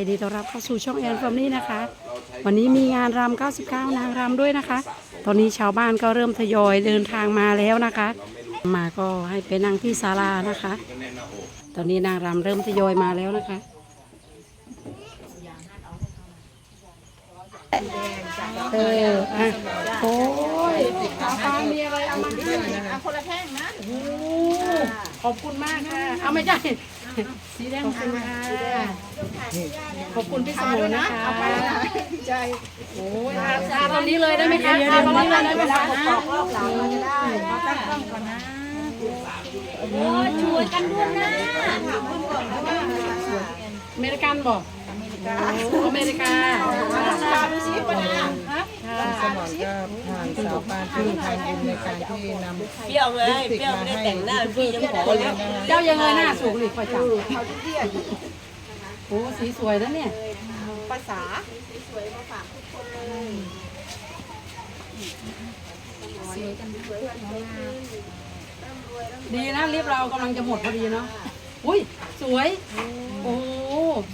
ยินดีต้อนรับเข้าสู่ช่องแอนฟอมนี่นะคะ วันนี้มีงานรำ99 นางรำด้วยนะคะ ตอนนี้ชาวบ้านก็เริ่มทยอยเดินทางมาแล้วนะคะ มาก็ให้ไปนั่งที่ศาลานะคะ ตอนนี้นางรำเริ่มทยอยมาแล้วนะคะเอออะโอ้ยชาวบ้านมีอะไรเอามาให้เอาคนละแท่งนะขอบคุณมากค่ะเอาไม่ใช่ สีแดงขอบคุณค่ะขอบคุณพี่สมุนนะคะเอาไปใจโอ้ยทาทาตรงนี้เลยได้ไหมคะทาตรงนี้เลยได้ไหมคะรอบหลังเราจะได้มาตั้งกล้องก่อนนะช่วยกันด้วยนะอเมริกันบอก อเมริกาดูสิปะนะสมอนก็ผ่านสาวปานที่ทำบุญในการที่นำ เปรี้ยวเลยเปรี้ยวไม่ได้แต่งหน้าพี่ยังขอเลย เจ้ายังเงยหน้าสูงหรือคอยจับโอ้สีสวยนะเนี่ย ภาษาดีนะลิฟต์เรากำลังจะหมดพอดีเนาะ อุ้ยสวย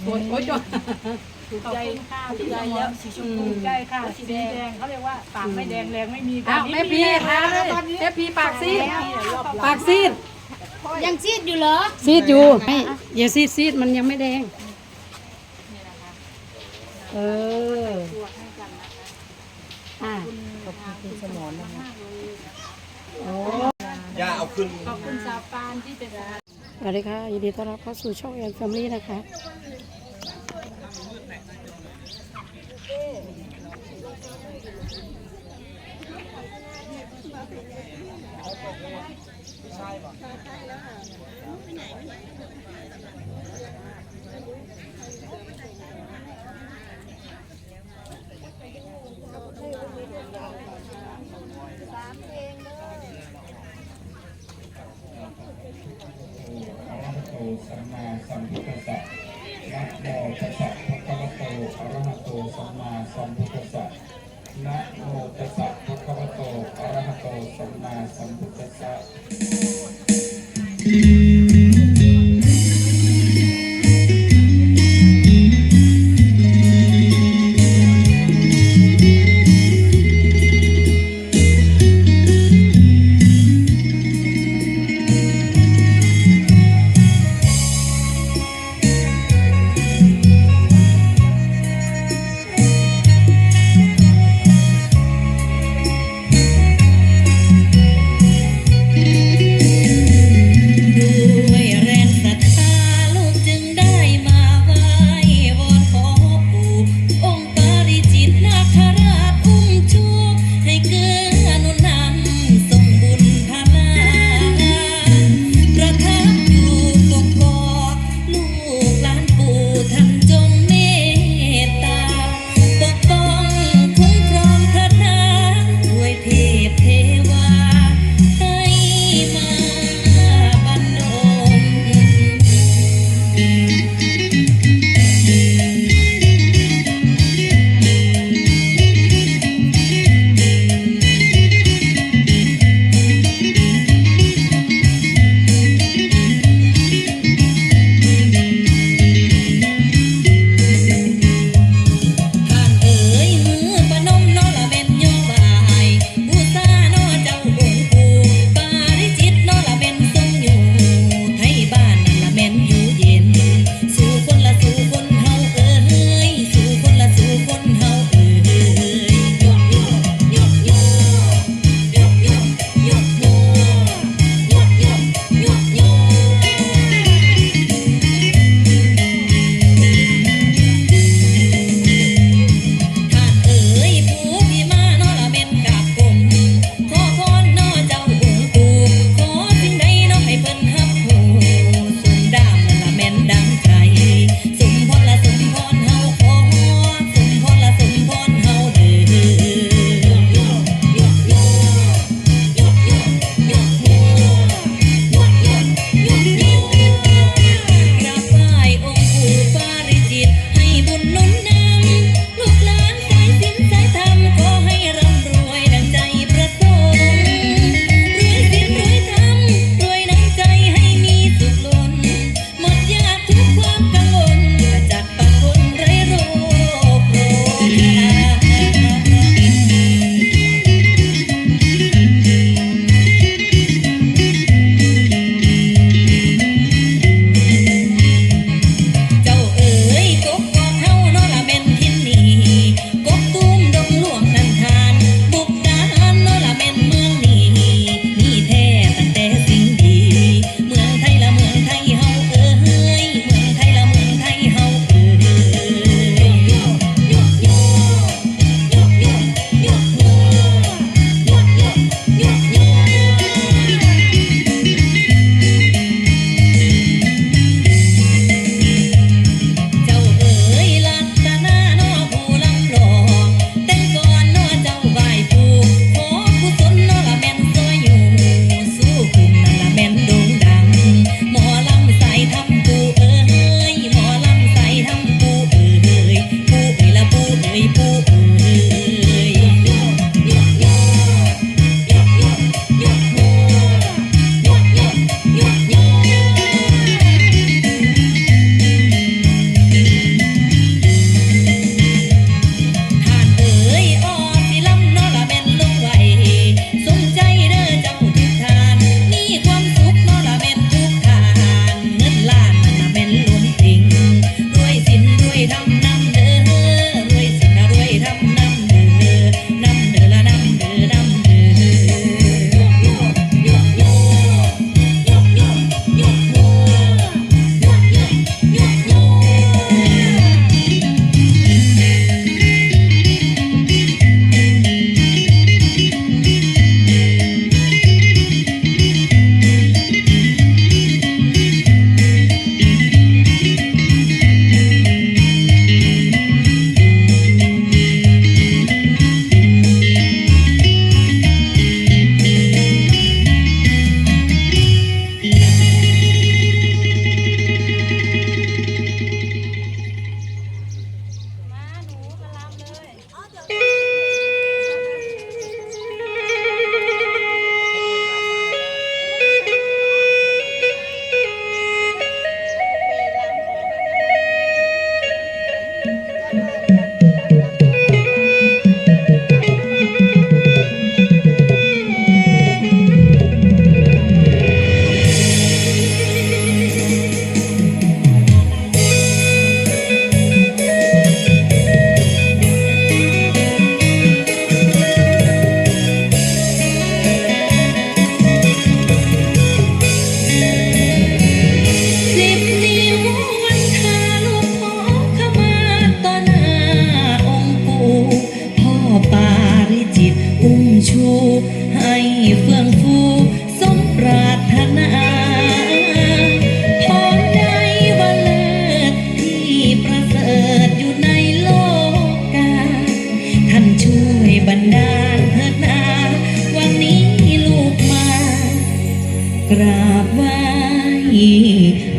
โอ้สวยโอ้ยจดถูกใจถูกใจแล้วสีชมพูใช่ค่ะสีแดงเขาเรียกว่าปากไม่แดงแรงไม่มีอ้าวแม่พีค่ะแม่พีปากซีดปากซีดยังซีดอยู่เหรอซีดอยู่ไม่อย่าซีดซีดมันยังไม่แดงเอออะคุณสมอนนะคะโอ้ย่าเอาขึ้นขอบคุณสาวปานที่เป็นสวัสดีค่ะยินดีต้อนรับเข้าสู่ช่องแอนแฟมิลี่นะคะ สัมมาสัมพุทธัสสะนะโมตัสสะภะคะวะโตอะระหะโตสัมมาสัมพุทธัสสะนะโมตัสสะภะคะวะโตอะระหะโตสัมมาสัมพุทธัสสะ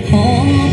ขอ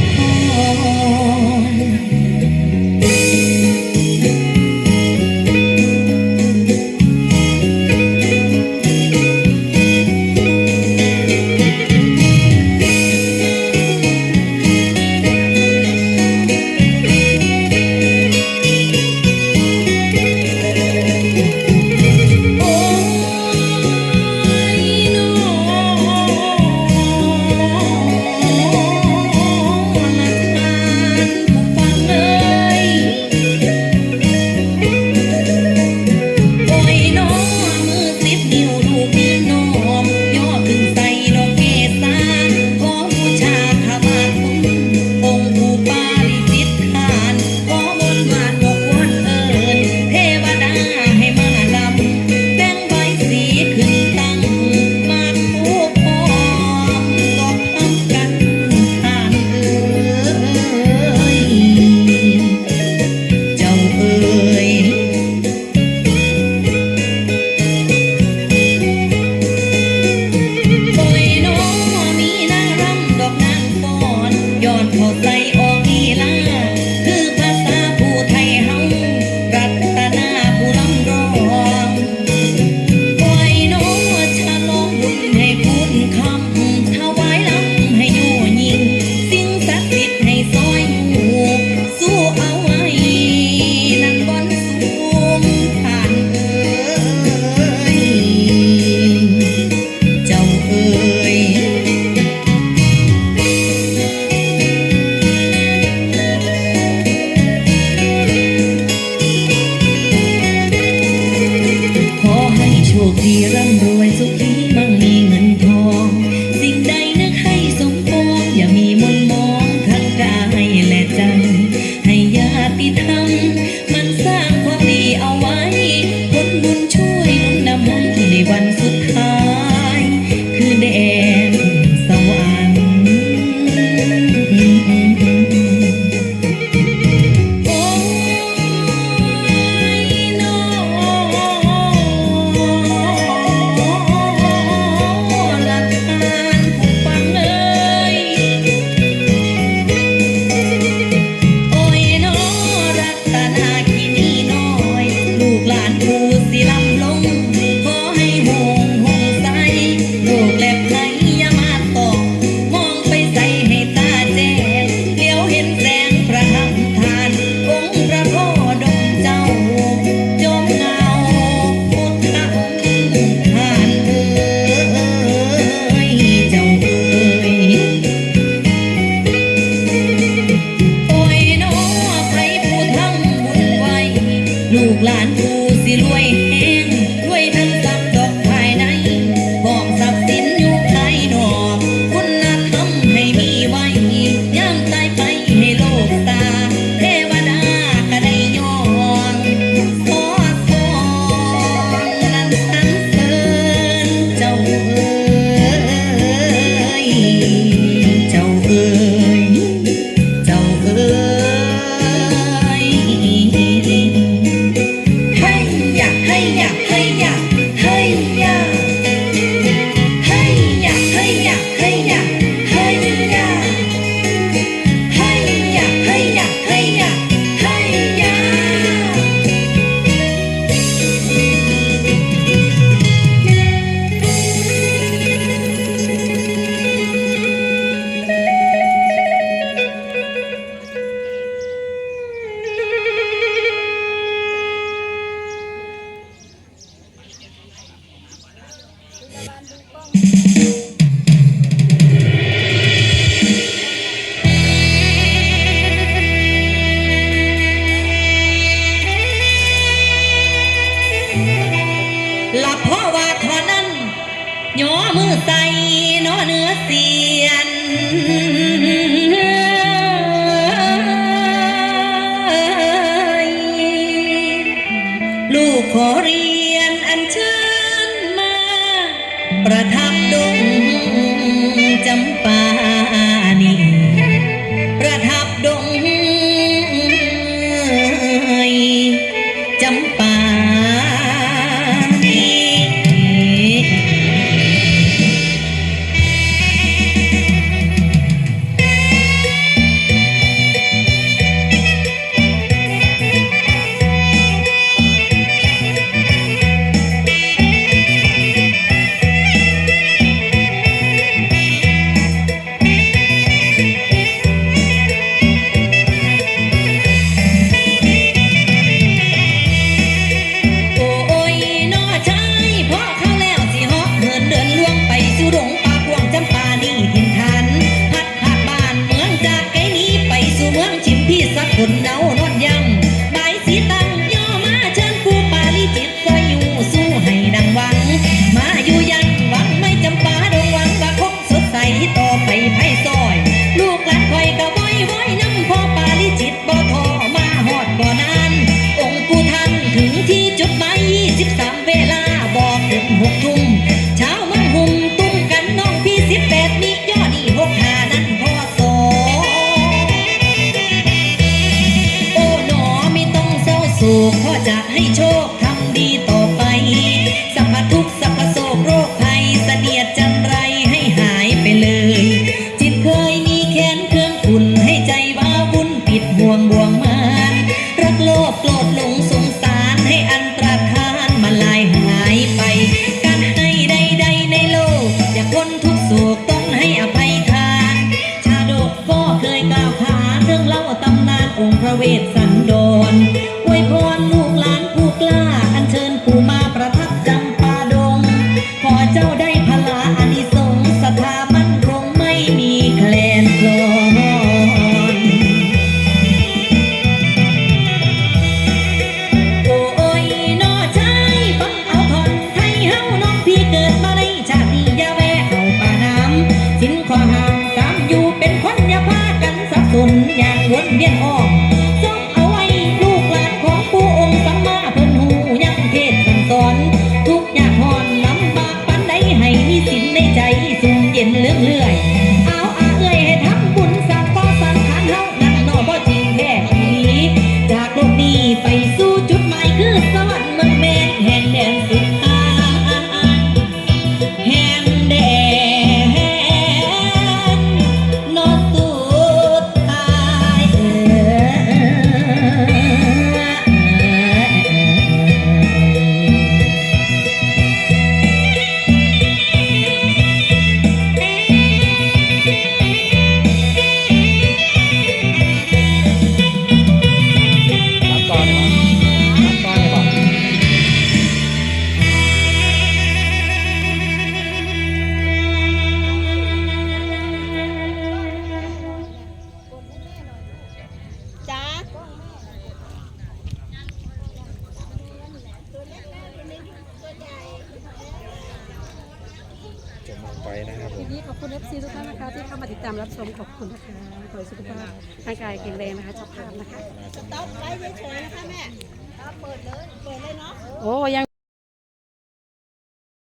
flow, flow, flow.